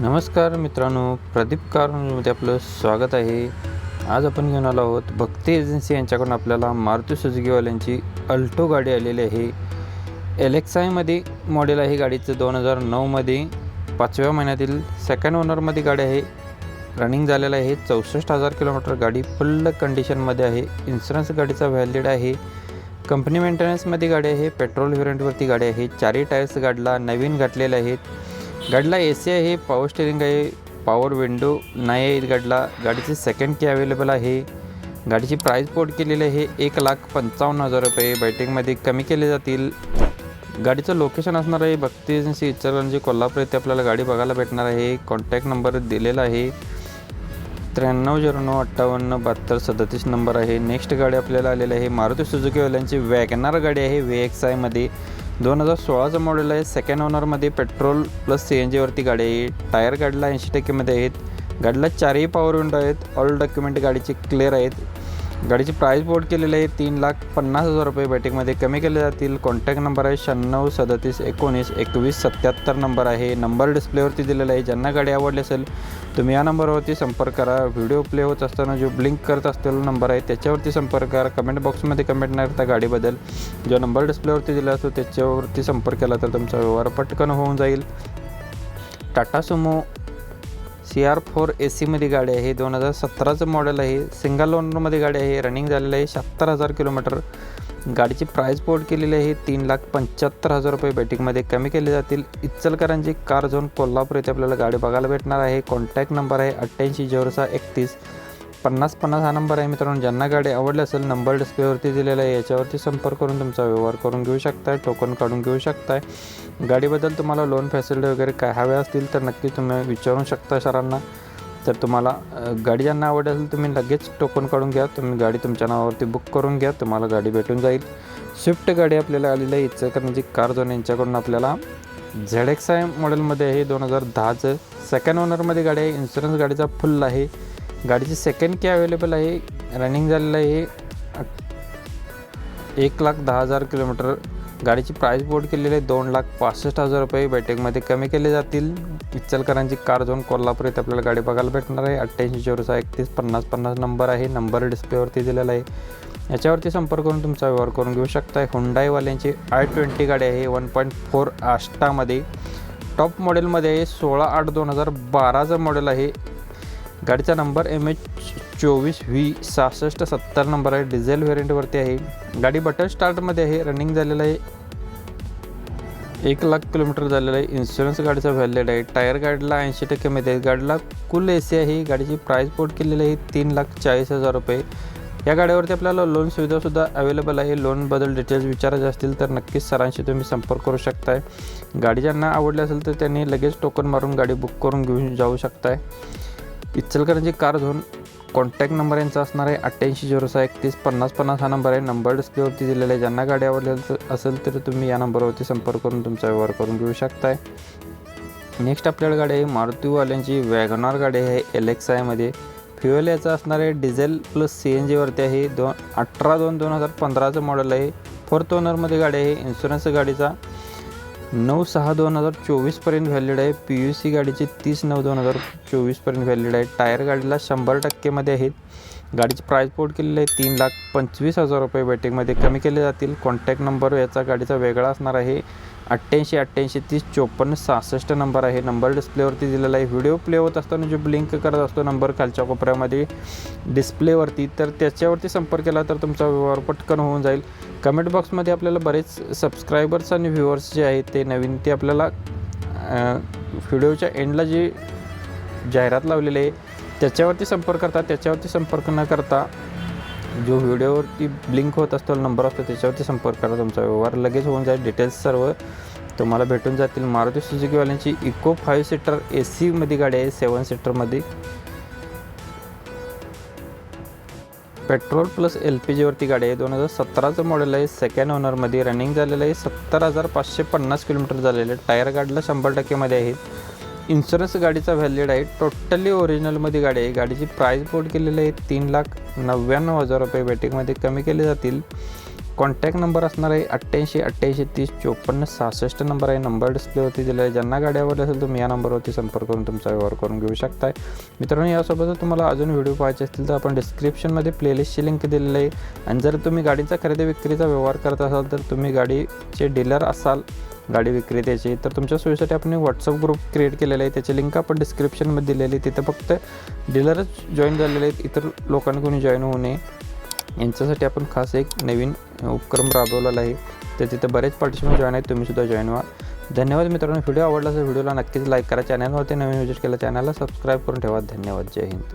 नमस्कार मित्रांनो प्रदीप कारमध्ये आपलं स्वागत आहे. आज आपण घेऊन आलो आहोत भक्ती एजन्सी यांच्याकडून आपल्याला मारुती सुजुकीवाल्यांची अल्टो गाडी आलेली आहे. एलेक्सायमध्ये मॉडेल आहे गाडीचं दोन हजार नऊमध्ये. पाचव्या महिन्यातील सेकंड ओनरमध्ये गाडी आहे. रनिंग झालेलं आहे चौसष्ट हजार किलोमीटर गाडी फुल्ल कंडिशनमध्ये आहे. इन्शुरन्स गाडीचा व्हॅलिड आहे. कंपनी मेंटेनन्समध्ये गाडी आहे पेट्रोल व्हेरियंटवरती गाडी आहे. चारही टायर्स गाडीला नवीन घातलेले आहेत. गाडीला ए सी आहे पॉवर स्टेरिंग आहे पॉवर विंडो नाही आहे गाडीला. गाडीची सेकंड की अवेलेबल आहे. गाडीची प्राईस पोर्ट केलेली आहे एक लाख पंचावन्न हजार रुपये. बैटिंगमध्ये कमी केले जातील. गाडीचं लोकेशन असणार आहे भक्ती एजन्सी इचलकरंजी कोल्हापूर येथे आपल्याला गाडी बघायला भेटणार आहे. कॉन्टॅक्ट नंबर दिलेला आहे. त्र्याण्णव झिरो नऊ अठ्ठावन्न बहात्तर सदतीस नंबर आहे. नेक्स्ट गाडी आपल्याला आलेली आहे. मारुती सुजुकीवाल्यांची वॅगनार गाडी आहे. वे एक्स आयमध्ये दोन हजार सोळाचं मॉडेल आहे. सेकंड ओनरमध्ये पेट्रोल प्लस सी एन जीवरती गाडी आहे. टायर गाडीला ऐंशी टक्केमध्ये आहेत. गाडीला चारही पॉवर विंडो आहेत. ऑल डॉक्युमेंट गाडीचे क्लिअर आहेत. गाडीची प्राईस बोर्ड केलेली आहे. तीन लाख पन्नास हजार रुपये बॅटिंगमध्ये कमी केले जातील. कॉन्टॅक्ट नंबर आहे शहाण्णव सदतीस एकोणीस एकवीस सत्याहत्तर नंबर आहे. नंबर डिस्प्लेवरती दिलेला आहे. ज्यांना गाडी आवडली असेल तुम्ही या नंबरवरती संपर्क करा. व्हिडिओ प्ले होत असताना जो ब्लिंक करत असलेला नंबर आहे त्याच्यावरती संपर्क करा. कमेंट बॉक्समध्ये कमेंट न करता गाडीबद्दल जो नंबर डिस्प्लेवरती दिला असतो त्याच्यावरती संपर्क केला तर तुमचा व्यवहार पटकन होऊन जाईल. Tata Sumo C R four A सीमध्ये गाडी आहे. दोन हजार सतराचं मॉडेल आहे. सिंगल ओनरमध्ये गाडी आहे. रनिंग झालेलं आहे. शहात्तर हजार किलोमीटर गाडीची प्राईस बोर्ड केलेली आहे. तीन लाख पंच्याहत्तर हजार रुपये बॅटिंगमध्ये कमी केले जातील. इचलकरांची कार झोन कोल्हापूर येथे आपल्याला गाडी बघायला भेटणार आहे. कॉन्टॅक्ट नंबर आहे अठ्ठ्याऐंशी झिरो सहा एकतीस. पन्नास पन्नास हा नंबर आहे मित्रांनो. ज्यांना गाडी आवडली असेल नंबर डिस्प्लेवरती दिलेला आहे याच्यावरती संपर्क करून तुमचा व्यवहार करून घेऊ शकताय टोकन काढून घेऊ शकताय. गाडीबद्दल तुम्हाला लोन फॅसिलिटी वगैरे काय हव्या असतील तर नक्की तुम्ही विचारू शकता सरांना. तर तुम्हाला गाडी ज्यांना आवडली असेल तुम्ही लगेच टोकन काढून घ्या. तुम्ही गाडी तुमच्या नावावरती बुक करून घ्या. तुम्हाला गाडी भेटून जाईल. स्विफ्ट गाडी आपल्याला आलेली आहे. इचलकरंजी कार झोन यांच्याकडून आपल्याला झेड एक्स आय मॉडेलमध्ये आहे. दोन हजार दहाचं सेकंड ओनरमध्ये गाडी आहे. इन्शुरन्स गाडीचा फुल आहे. गाडीची सेकंड की अवेलेबल आहे. रनिंग झालेलं आहे. एक लाख दहा हजार किलोमीटर. गाडीची प्राईस बोर्ड केलेली आहे. दोन लाख पासष्ट हजार रुपये. बैठकमध्ये कमी केले जातील. इचलकरांची कार झोन कोल्हापूर येथे आपल्याला गाडी बघायला भेटणार आहे. अठ्ठ्याऐंशी झिरो एकतीस पन्नास पन्नास नंबर आहे. नंबर डिस्प्लेवरती दिलेला आहे. याच्यावरती संपर्क करून तुमचा व्यवहार करून घेऊ शकता हुंडाईवाल्यांची आय ट्वेंटी गाडी आहे. वन पॉईंट फोर आष्टामध्ये टॉप मॉडेलमध्ये आहे सोळा आठ दोन हजार बाराचं मॉडेल आहे. गाडीचा नंबर एम एच चोवीस व्ही सहासष्ट सत्तर नंबर आहे. डिझेल व्हेरियंटवरती आहे. गाडी बटन स्टार्टमध्ये आहे. रनिंग झालेलं आहे. एक लाख किलोमीटर झालेलं आहे. इन्शुरन्स गाडीचा व्हॅलिड आहे. टायर गाडीला ऐंशी टक्केमध्ये आहे. गाडीला कुल ए सी आहे. गाडीची प्राईस पोर्ट केलेली आहे. तीन लाख चाळीस हजार रुपये. या गाडीवरती आपल्याला लोन सुविधासुद्धा अवेलेबल आहे. लोनबद्दल डिटेल्स विचारायचे असतील तर नक्कीच सरांशी तुम्ही संपर्क करू शकताय. गाडी ज्यांना आवडली असेल तर त्यांनी लगेच टोकन मारून गाडी बुक करून घेऊन जाऊ शकताय. Ichalkaranji car zone contact number यांचा असणार आहे अठ्ठ्याऐंशी झिरो सहा एकतीस पन्नास पन्नास हा नंबर आहे. नंबर डिस्प्लेवरती दिलेला आहे. ज्यांना गाडी आवडली असेल- असेल तर तुम्ही या नंबरवरती संपर्क करून तुमचा व्यवहार करून घेऊ शकताय. नेक्स्ट आपल्याला गाडी आहे. मारुतीवाल्यांची वॅगनॉर गाडी आहे. एल एक्स आयमध्ये फ्युएल याचं असणार आहे. डिझेल प्लस सी एन जीवरती आहे. दोन अठरा दोन दोन हजार पंधराचं मॉडेल आहे. फोर्थ ओनरमध्ये गाडी आहे. इन्शुरन्स गाडीचा. नऊ सहा दोन हजार चोवीसपर्यंत व्हॅलिड आहे. पी यू सी गाडीची तीस नऊ दोन हजार चोवीसपर्यंत व्हॅलिड आहे. टायर गाडीला शंभर टक्केमध्ये आहेत. गाडीची प्राईस पोर्ट केलेली आहे. तीन लाख पंचवीस हजार रुपये बॅटिंगमध्ये कमी केले जातील. कॉन्टॅक्ट नंबर याचा गाडीचा वेगळा असणार आहे. अठ्ठ्याऐंशी अठ्ठ्याऐंशी तीस चोपन्न सहासष्ट नंबर आहे. नंबर डिस्प्लेवरती दिलेला आहे. व्हिडिओ प्ले होत असताना जो ब्लिंक करत असतो नंबर खालच्या कोपऱ्यामध्ये डिस्प्लेवरती तर त्याच्यावरती संपर्क केला तर तुमचा व्यवहार पटकन होऊन जाईल. कमेंट बॉक्समध्ये आपल्याला बरेच सबस्क्रायबर्स आणि व्ह्युअर्स जे आहेत ते नवीन ते आपल्याला व्हिडिओच्या एंडला जी जाहिरात लावलेली आहे त्याच्यावरती संपर्क करता त्याच्यावरती संपर्क न करता जो व्हिडिओवरती ब्लिंक होत असतो नंबर असतो त्याच्यावरती संपर्क करा तुमचा व्यवहार. लगेच होऊन जाईल डिटेल्स सर्व. तुम्हाला भेटून जातील मारुती सुजुकीवाल्यांची इको फाईव्ह सीटर ए सीमध्ये गाडी आहे सेवन सीटरमध्ये पेट्रोल प्लस एल पी जीवरती गाडी आहे दोन हजार सतराचं मॉडेल आहे सेकंड ओनरमध्ये रनिंग झालेलं आहे सत्तर हजार पाचशे पन्नास किलोमीटर झालेलं आहे. टायर गाडीला शंभर टक्केमध्ये आहेत इन्शुरन्स गाडीचा व्हॅलिड आहे. टोटली ओरिजिनलमध्ये गाडी आहे. गाडीची प्राईस बोर्ड केलेली आहे तीन लाख नव्याण्णव हजार रुपये. बॅटिंगमध्ये कमी केले जातील. कॉन्टॅक्ट नंबर असणार आहे अठ्ठ्याऐंशी अठ्ठ्याऐंशी तीस चोपन्न सहासष्ट नंबर आहे. नंबर डिस्प्लेवरती दिला आहे. ज्यांना गाडी आवडली असेल तुम्ही या नंबरवरती संपर्क करून तुमचा व्यवहार करून घेऊ शकताय. मित्रांनो यासोबतच तुम्हाला अजून व्हिडिओ पाहायचे असतील तर आपण डिस्क्रिप्शनमध्ये प्लेलिस्टची लिंक दिलेली आहे. आणि जर तुम्ही गाडीचा खरेदी विक्रीचा व्यवहार करत असाल तर तुम्ही गाडीचे डीलर असाल गाडी विक्रेत्याची तर तुमच्या सोयीसाठी आपण व्हॉट्सअप ग्रुप क्रिएट केलेला आहे. त्याची लिंक आपण डिस्क्रिप्शनमध्ये दिलेली आहे. तिथं फक्त डीलरच जॉईन झालेले आहेत. इतर लोकांनी कोणी जॉईन होऊ नये. यांच्यासाठी आपण खास एक नवीन उपक्रम राबवलेला आहे. तर तिथे बरेच पार्टिसिपंट जॉईन आहेत तुम्हीसुद्धा जॉईन व्हा. धन्यवाद मित्रांनो व्हिडिओ आवडला तर व्हिडिओला नक्कीच लाईक करा. चॅनलवरती नवीन विजिट केला चॅनलला सबस्क्राईब करून ठेवा. धन्यवाद. जय हिंद.